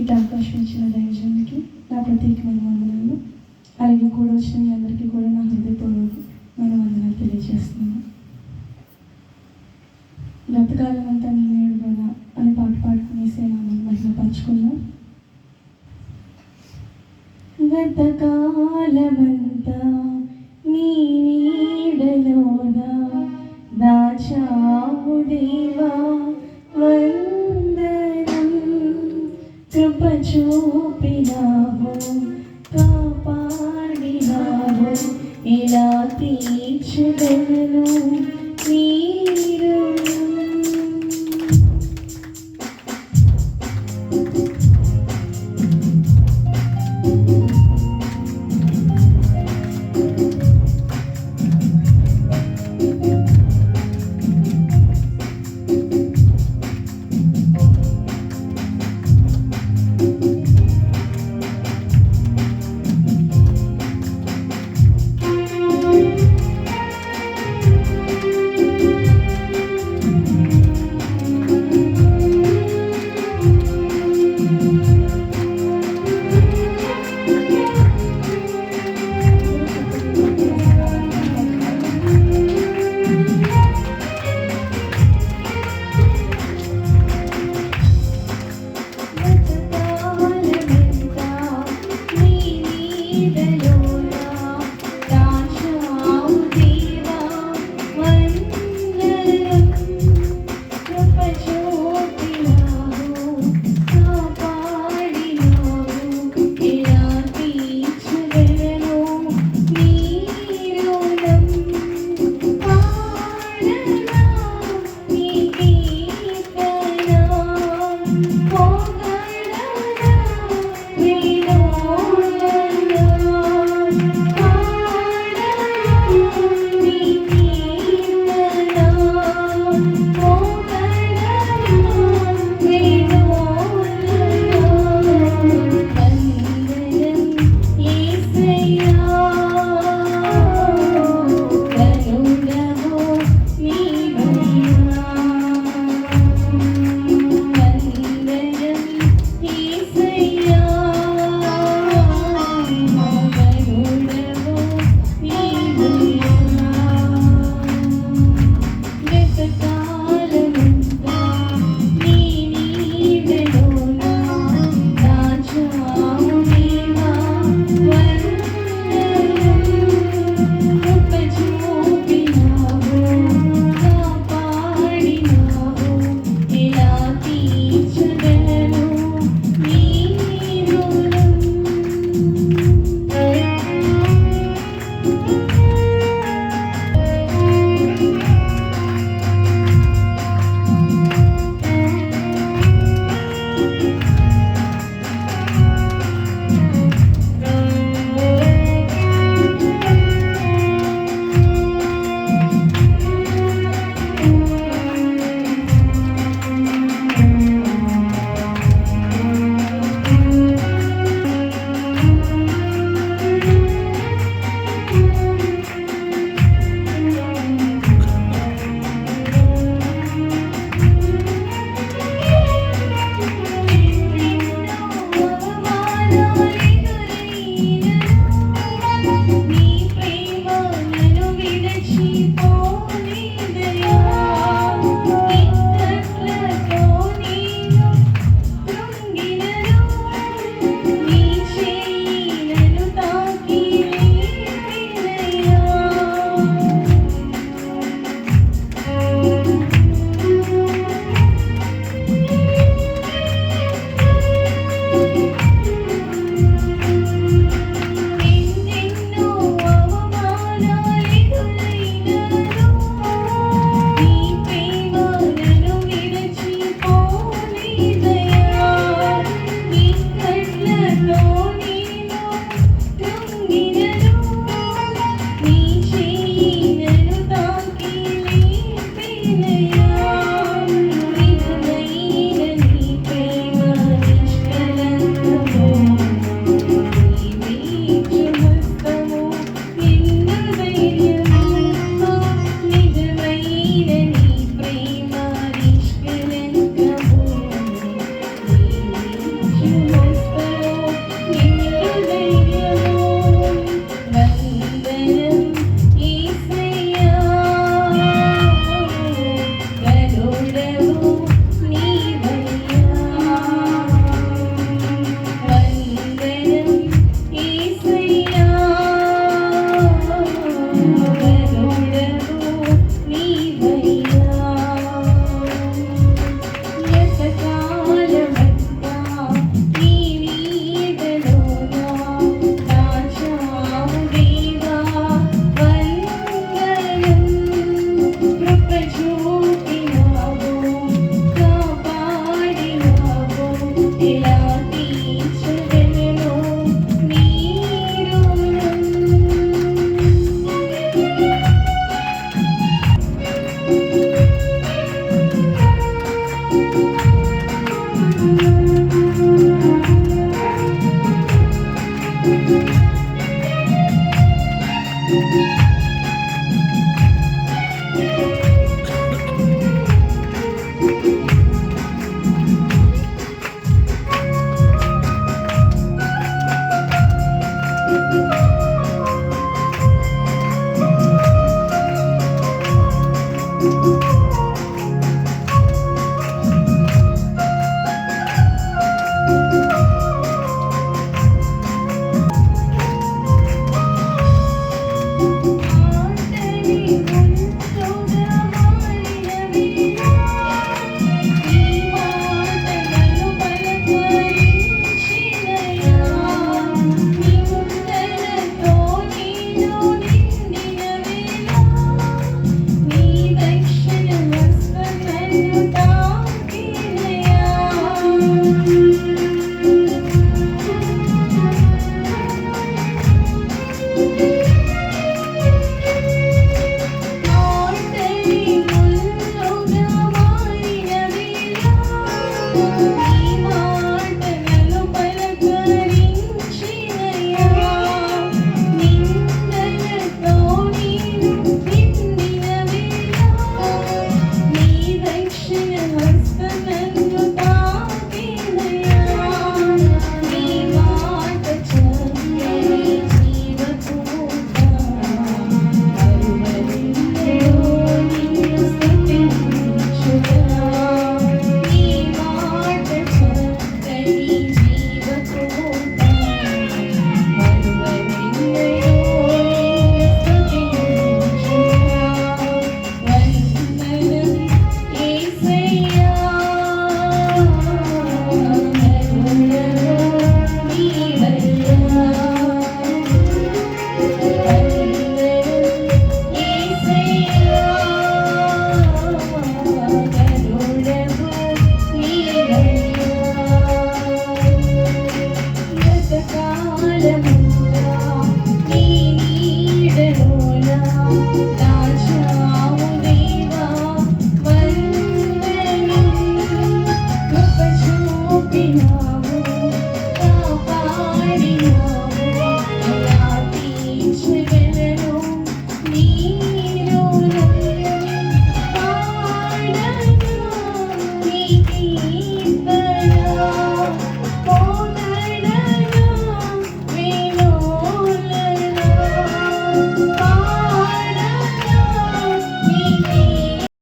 ఇటు అవకాశం ఇచ్చిన నా ప్రత్యేకమైన వందనాలు. అలాగే కూడా వచ్చిన మీ అందరికీ కూడా నా హృదయపూర్వకమైన వందనాలు తెలియజేస్తున్నాను. గతకాలం అంతా నేను నేడుగల అనే పాట పాడుకునేసే నామని పంచుకున్నాం గతకాలమంతా నీ నీడలోన దాచావు దేవా కృప చూపినావు కాపాడినావు ఇలా తీర్చగలను